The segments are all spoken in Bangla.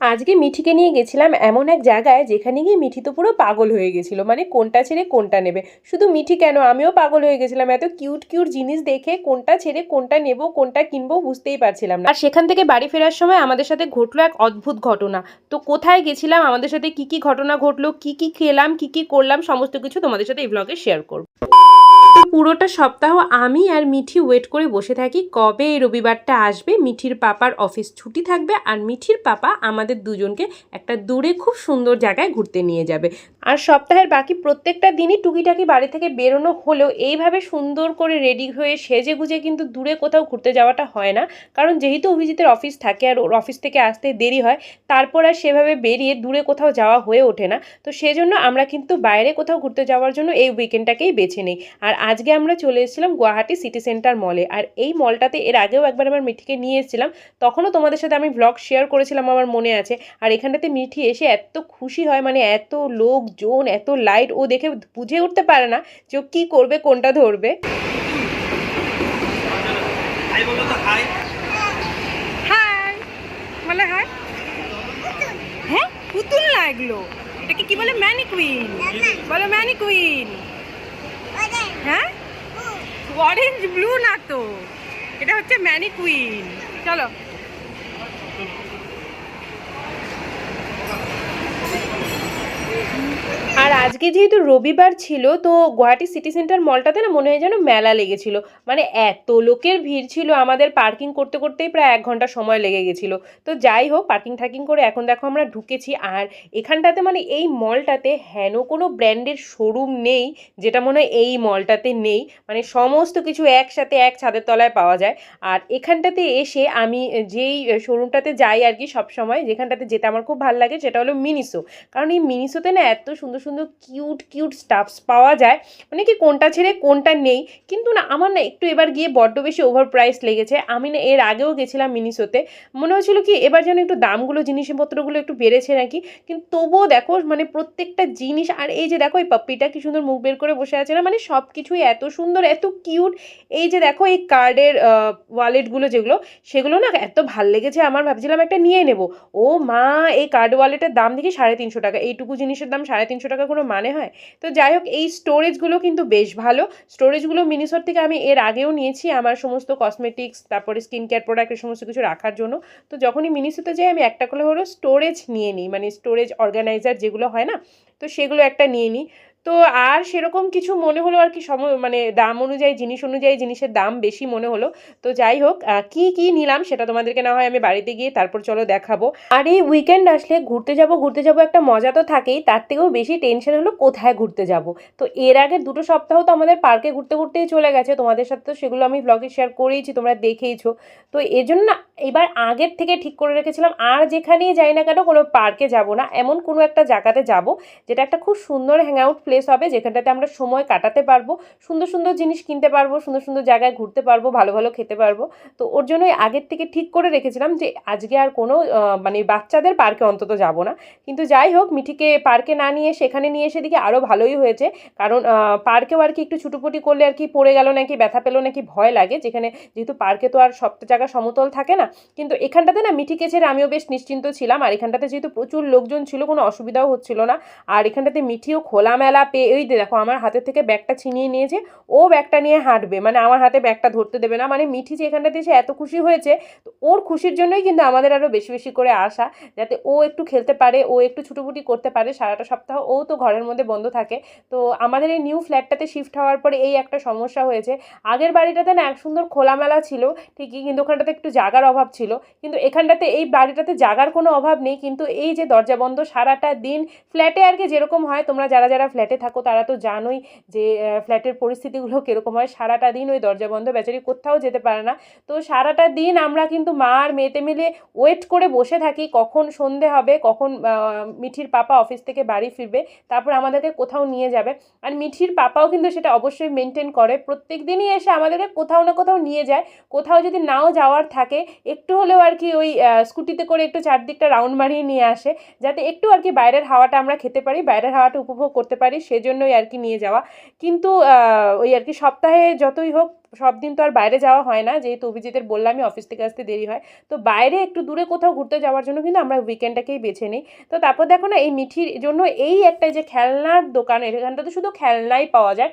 আজকে মিঠিকে নিয়ে গেছিলাম এমন এক জায়গায় যেখানে গিয়ে মিঠি তো পুরো পাগল হয়ে গেছিল। মানে কোনটা ছেড়ে কোনটা নেবে? শুধু মিঠি কেন? আমিও পাগল হয়ে গেছিলাম। এত কিউট কিউট জিনিস দেখে কোনটা ছেড়ে কোনটা নেব, কোনটা কিনবো বুঝতেই পারছিলাম না। আর সেখান থেকে বাড়ি ফেরার সময় আমাদের সাথে ঘটলো এক অদ্ভুত ঘটনা। তো কোথায় গেছিলাম, আমাদের সাথে কি কি ঘটনা ঘটলো, কি কি খেলাম, কি কি করলাম, সমস্ত কিছু তোমাদের সাথে এই ব্লগে শেয়ার করব। পুরোটা সপ্তাহ আমি আর মিঠি ওয়েট করে বসে থাকি। কবে এই রবিবারটা আসবে? মিঠির পাপার অফিস ছুটি থাকবে আর মিঠির পাপা আমাদের দুজনকে একটা দূরে খুব সুন্দর জায়গায় ঘুরতে নিয়ে যাবে। আর সপ্তাহের বাকি প্রত্যেকটা দিনই টুকিটাকি বাড়ি থেকে বেরোনো হলেও এইভাবে সুন্দর করে রেডি হয়ে সেজে গুজে কিন্তু দূরে কোথাও ঘুরতে যাওয়াটা হয় না। কারণ যেহেতু অভিজিতের অফিস থাকে আর ওর অফিস থেকে আসতে দেরি হয়, তারপর আর সেভাবে বেরিয়ে দূরে কোথাও যাওয়া হয়ে ওঠে না। তো সেজন্য আমরা কিন্তু বাইরে কোথাও ঘুরতে যাওয়ার জন্য এই উইকেন্ডটাকেই বেছে নিই। আর আজকে আমরা চলে এসেছিলাম গুয়াহাটি সিটি সেন্টার মলে আর এই মলটাতে এর আগেও একবার আমার মিঠিকে নিয়ে এসেছিলাম। তখনও তোমাদের সাথে আমি ব্লগ শেয়ার করেছিলাম আমার মনে আছে। আর এখানটাতে মিঠি এসে এত খুশি হয় মানে এত লোকজন এত লাইট ও দেখে বুঝে উঠতে পারে না যে ও কী করবে কোনটা ধরবে। হাই বলো তো হাই হাই বলে হাই হ্যাঁ পুতুল না এগুলো এটাকে কি বলে? ম্যানিকুইন বলো ম্যানিকুইন হ্যাঁ? অরেঞ্জ ব্লু না তো? এটা হচ্ছে ম্যানিকুইন। চলো। আর আজকে যেহেতু রবিবার ছিল, তো গুয়াহাটি সিটি সেন্টার মলটাতে না মনে হয় যেন মেলা লেগেছিল। মানে এত লোকের ভিড় ছিল, আমাদের পার্কিং করতে করতেই প্রায় এক ঘণ্টা সময় লেগে গেছিল। তো যাই হোক পার্কিং ঠার্কিং করে এখন দেখো আমরা ঢুকেছি, আর এখানটাতে মানে এই মলটাতে হেন কোনো ব্র্যান্ডের শোরুম নেই, যেটা মনে হয় এই মলটাতে নেই। মানে সমস্ত কিছু একসাথে এক ছাদের তলায় পাওয়া যায়। আর এখানটাতে এসে আমি যেই শোরুমটাতে যাই আর কি সবসময়, যেখানটাতে যেতে আমার খুব ভালো লাগে, সেটা হলো মিনিসো। কারণ এই মিনিসোতে না এত সুন্দর সুন্দর কিউট কিউট স্টাফস পাওয়া যায়। মানে কি কোনটা ছেড়ে কোনটা নেই। কিন্তু না, আমার না একটু এবার গিয়ে বড্ড বেশি ওভার প্রাইস লেগেছে। আমি না এর আগেও গেছিলাম মিনিসোতে। মনে হচ্ছিল কি, এবার যেন একটু দামগুলো, জিনিসপত্রগুলো একটু বেড়েছে নাকি। কিন্তু তবুও দেখো মানে প্রত্যেকটা জিনিস, আর এই যে দেখো, এই পাপ্পিটা কি সুন্দর মুখ বের করে বসে আছে না? মানে সব কিছুই এত সুন্দর, এত কিউট এই যে দেখো, এই কার্ডের ওয়ালেটগুলো যেগুলো, সেগুলো না এত ভালো লেগেছে। আমার ভাবছিলাম একটা নিয়ে নেব। ও মা, এই কার্ড ওয়ালেটের দাম দেখি সাড়ে তিনশো টাকা। এইটুকু জিনিসের দাম সাড়ে তিনশো টাকা কোনো মানে হয়? তো যাই হোক এই স্টোরেজগুলো কিন্তু বেশ ভালো। স্টোরেজগুলো মিনিসোর থেকে আমি এর আগেও নিয়েছি আমার সমস্ত কসমেটিক্স তারপরে স্কিন কেয়ার প্রোডাক্ট সমস্ত কিছু রাখার জন্য। তো যখনই মিনিসোতে যাই, আমি একটা করে হলো স্টোরেজ নিয়ে নিই। মানে স্টোরেজ অর্গানাইজার যেগুলো হয় না? তো সেগুলো একটা নিয়ে নিই। তো আর সেরকম কিছু মনে হলো আর কি সম মানে দাম অনুযায়ী, জিনিস অনুযায়ী জিনিসের দাম বেশি মনে হলো। তো যাই হোক কি কি নিলাম সেটা তোমাদেরকে না হয় আমি বাড়িতে গিয়ে তারপর চলো দেখাবো। আর এই উইকেন্ড আসলে ঘুরতে যাব ঘুরতে যাব একটা মজা তো থাকেই, তার থেকেও বেশি টেনশন হলো কোথায় ঘুরতে যাব। তো এর আগে দুটো সপ্তাহ তো আমাদের পার্কে ঘুরতে ঘুরতেই চলে গেছে, তোমাদের সাথে তো সেগুলো আমি ব্লগে শেয়ার করেইছি, তোমরা দেখেইছো। তো এজন্য না, এবার আগের থেকে ঠিক করে রেখেছিলাম, আর যেখানেই যাই না কেন কোনো পার্কে যাব না, এমন কোনো একটা জায়গাতে যাব, যেটা একটা খুব সুন্দর হ্যাং আউট প্লেস হবে, যেখানটাতে আমরা সময় কাটাতে পারব, সুন্দর সুন্দর জিনিস কিনতে পারব, সুন্দর সুন্দর জায়গায় ঘুরতে পারব, ভালো ভালো খেতে পারব। তো ওর জন্যই আগের থেকে ঠিক করে রেখেছিলাম যে, আজকে আর কোনো মানে বাচ্চাদের পার্কে অন্তত যাব না। কিন্তু যাই হোক, মিঠিকে পার্কে না নিয়ে সেখানে নিয়ে এসে দিকে আরও ভালোই হয়েছে। কারণ পার্কেও আর কি একটু ছুটোপুটি করলে আর কি পড়ে গেল নাকি, ব্যথা পেল নাকি ভয় লাগে। যেখানে যেহেতু পার্কে তো আর সব জায়গা সমতল থাকে না। কিন্তু এখানটাতে না মিঠিকে ছেড়ে আমিও বেশ নিশ্চিন্ত ছিলাম। আর এখানটাতে যেহেতু প্রচুর লোকজন ছিল, কোনো অসুবিধাও হচ্ছিল না। আর এখানটাতে মিঠিও খোলামেলা পেয়ে ওই যে দেখো আমার হাতের থেকে ব্যাগটা ছিনিয়ে নিয়েছে ও ব্যাগটা নিয়ে হাঁটবে মানে আমার হাতে ব্যাগটা ধরতে দেবে না মানে মিঠি যে এখানটাতে এসে এত খুশি হয়েছে, তো ওর খুশির জন্যই কিন্তু আমাদের আরও বেশি বেশি করে আসা যাতে ও একটু খেলতে পারে, ও একটু ছুটোপুটি করতে পারে, সারাটা সপ্তাহ ও তো ঘরের মধ্যে বন্ধ থাকে। তো আমাদের এই নিউ ফ্ল্যাটটাতে শিফট হওয়ার পরে এই একটা সমস্যা হয়েছে। আগের বাড়িটাতে না এক সুন্দর খোলামেলা ছিল, ঠিকই, কিন্তু ওখানটাতে একটু জাগার অভাব ছিল, কিন্তু এখানটাতে এই বাড়িটাতে জাগার কোনো অভাব নেই, কিন্তু এই যে দরজা বন্ধ সারাটা দিন, ফ্ল্যাটে আর কি যেরকম হয়, তোমরা যারা যারা ফ্ল্যাটে থাকো, তারা তো জানোই যে ফ্ল্যাটের পরিস্থিতিগুলো কীরকম হয়। সারাটা দিন ওই দরজা বন্ধ, বেচারি কোথাও যেতে পারে না। তো সারাটা দিন আমরা কিন্তু মা আর মেয়েতে মিলে ওয়েট করে বসে থাকি, কখন সন্ধে হবে, কখন মিঠির পাপা অফিস থেকে বাড়ি ফিরবে, তারপর আমাদেরকে কোথাও নিয়ে যাবে। আর মিঠির পাপাও কিন্তু সেটা অবশ্যই মেনটেন করে। প্রত্যেক দিনই এসে আমাদেরকে কোথাও না কোথাও নিয়ে যায়। কোথাও যদি নাও যাওয়ার থাকে, একটু হলেও আর কি ওই স্কুটিতে করে একটু চারদিকটা রাউন্ড মারিয়ে নিয়ে আসে, যাতে একটু আর কি বাইরের হাওয়াটা আমরা খেতে পারি, বাইরের হাওয়াটা উপভোগ করতে পারি। সেজন্যই আর কি নিয়ে যাওয়া। কিন্তু ওই আর কি সপ্তাহে যতই হোক, সব দিন তো আর বাইরে যাওয়া হয় না। যেহেতু অভিজিতের বললামই অফিস থেকে আসতে দেরি হয়। তো বাইরে একটু দূরে কোথাও ঘুরতে যাওয়ার জন্য কিন্তু আমরা উইকেন্ডটাকেই বেছে নিই। তো তারপর দেখো না, এই মিঠির জন্য এই একটা যে খেলনার দোকান এখানটাতে শুধু খেলনাই পাওয়া যায়।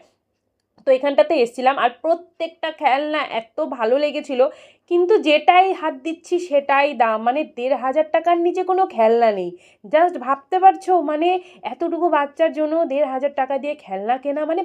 তো এখানটাতে এসেছিলাম। আর প্রত্যেকটা খেলনা এত ভালো লেগেছিল কিন্তু যেটাই হাত দিচ্ছি সেটাই দাম। মানে দেড় হাজার টাকার নিচে কোনো খেলনা নেই। জাস্ট ভাবতে পারছ? মানে এতটুকু বাচ্চার জন্য দেড় হাজার টাকা দিয়ে খেলনা কেনা মানে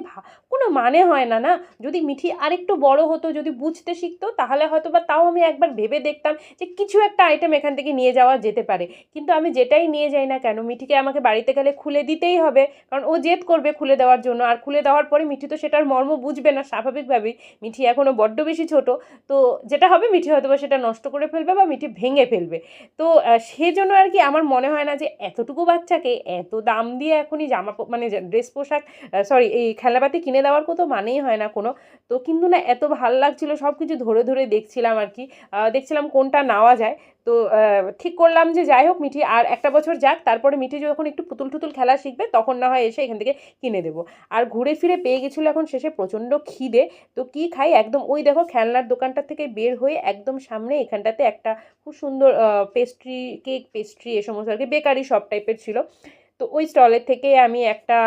কোনো মানে হয় না না? যদি মিঠি আরেকটু বড় হতো, যদি বুঝতে শিখতো, তাহলে হয়তো বা তাও আমি একবার ভেবে দেখতাম যে কিছু একটা আইটেম এখান থেকে নিয়ে যাওয়া যেতে পারে। কিন্তু আমি যেটাই নিয়ে যাই না কেন, মিঠিকে আমাকে বাড়িতে গেলে খুলে দিতেই হবে। কারণ ও জেদ করবে খুলে দেওয়ার জন্য। আর খুলে দেওয়ার পরে মিঠি তো সেটার মর্ম বুঝবে না, স্বাভাবিকভাবেই। মিঠি এখনও বড্ড বেশি ছোট। তো যেটা হবে মিঠি হয়তো সেটা নষ্ট করে ফেলবে বা মিঠি ভেঙে ফেলবে। তো সেজন্য আর কি আমার মনে হয় না যে এতটুকু বাচ্চাকে এত দাম দিয়ে এখনই জামা মানে ড্রেস পোশাক সরি এই খেলাপাতি কিনে দেওয়ার কোনো মানেই হয় না কোনো। তো কিন্তু না এত ভালো লাগছিল সব কিছু ধরে ধরে দেখছিলাম আর কি। দেখছিলাম কোনটা নেওয়া যায়। তো ঠিক করলাম যে যাই হোক মিঠি, আর একটা বছর যাক, তারপরে মিঠি যখন একটু পুতুল টুতুল খেলা শিখবে, তখন না হয় এসে এখান থেকে কিনে দেবো। আর ঘুরে ফিরে পেয়ে গেছিল এখন শেষে প্রচণ্ড খিদে, তো কি খাই? একদম ওই দেখো খেলনার দোকানটা থেকে বের হয়ে একদম সামনে এখানটাতে একটা খুব সুন্দর পেস্ট্রি কেক পেস্ট্রি এ সমস্ত আর কি বেকারি সব টাইপের ছিল। তো ওই স্টলের থেকে আমি একটা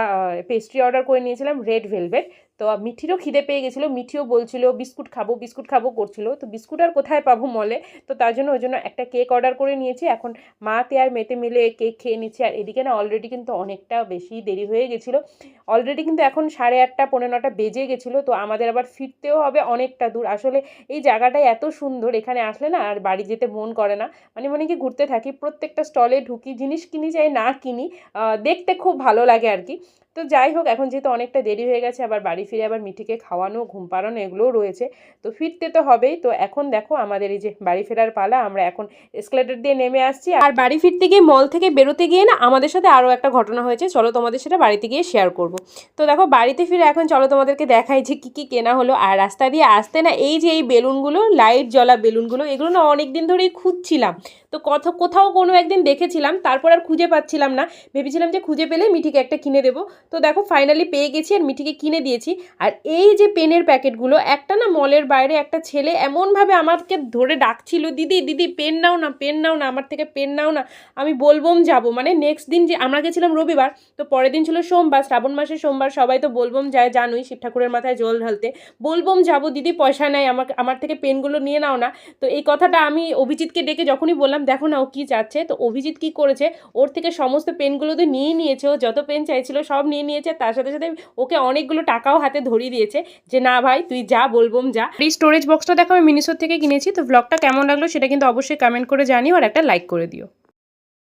পেস্ট্রি অর্ডার করে নিয়েছিলাম রেড ভেলভেট তো মিঠিরও খিদে পেয়ে গেছিল, মিঠিও বলছিল, বিস্কুট খাব বিস্কুট খাব করছিল। তো বিস্কুট আর কোথায় পাবো মলে? তো তার জন্য ওই জন্য একটা কেক অর্ডার করে নিয়েছি। এখন মাতে আর মেতে মিলে কেক খেয়ে নিচ্ছি। আর এদিকে না অলরেডি কিন্তু অনেকটা বেশি দেরি হয়ে গেছিল। অলরেডি কিন্তু এখন সাড়ে আটটা পনেরো নটা বেজে গেছিল। তো আমাদের আবার ফিরতেও হবে অনেকটা দূর। আসলে এই জায়গাটাই এত সুন্দর, এখানে আসলে না আর বাড়ি যেতে মন করে না। মানে মনে কি ঘুরতে থাকি, প্রত্যেকটা স্টলে ঢুকি, জিনিস কিনি চাই না কিনি দেখতে খুব ভালো লাগে আর কি। তো যাই হোক, এখন যেহেতু অনেকটা দেরি হয়ে গেছে, আবার বাড়ি ফিরে আবার মিঠিকে খাওয়ানো, ঘুম পাড়ানো এগুলোও রয়েছে, তো ফিরতে তো হবেই। তো এখন দেখো আমাদের এই যে বাড়ি ফেরার পালা, আমরা এখন এসকেলেটার দিয়ে নেমে আসছি। আর বাড়ি ফিরতে গিয়ে মল থেকে বেরোতে গিয়ে না আমাদের সাথে আরও একটা ঘটনা হয়েছে, চলো তোমাদের সেটা বাড়িতে গিয়ে শেয়ার করব। তো দেখো বাড়িতে ফিরে এখন চলো তোমাদেরকে দেখাই যে কী কী কেনা হলো, আর রাস্তা দিয়ে আসতে না এই যে এই বেলুনগুলো লাইট জ্বলা বেলুনগুলো, এগুলো না অনেক দিন ধরেই খুঁজছিলাম। তো কোথাও কোনো একদিন দেখেছিলাম, তারপর আর খুঁজে পাচ্ছিলাম না। ভেবেছিলাম যে খুঁজে পেলে মিঠিকে একটা কিনে দেবো। তো দেখো ফাইনালি পেয়ে গেছি আর মিঠিকে কিনে দিয়েছি। আর এই যে পেনের প্যাকেটগুলো, একটা না মলের বাইরে একটা ছেলে এমনভাবে আমাকে ধরে ডাকছিল, দিদি দিদি, পেন নাও না, পেন নাও না, আমার থেকে পেন নাও না। আমি বলবম যাব। মানে নেক্সট দিন যে আমরা গেছিলাম রবিবার, তো পরের দিন ছিল সোমবার, শ্রাবণ মাসের সোমবার, সবাই তো বলবম যায়, জানুই শিব ঠাকুরের মাথায় জল ঢালতে। বলবম যাব, দিদি, পয়সা নেয় আমার আমার থেকে পেনগুলো নিয়ে নাও না। তো এই কথাটা আমি অভিজিৎকে ডেকে যখনই বললাম, দেখো না, ও কী চাচ্ছে। তো অভিজিৎ কী করেছে? ওর থেকে সমস্ত পেনগুলো তো নিয়ে নিয়েছে, ও যত পেন চাইছিল, সব নিয়ে নিয়েছে, তার সাথে সাথে ওকে অনেকগুলো টাকাও হাতে ধরিয়ে দিয়েছে যে, না ভাই, তুই যা বলবম যা। এই স্টোরেজ বক্সটা দেখো, আমি মিনিসোর থেকে কিনেছি, তো ব্লগটা কেমন লাগল সেটা কিন্তু অবশ্যই কমেন্ট করে জানিও আর একটা লাইক করে দিও।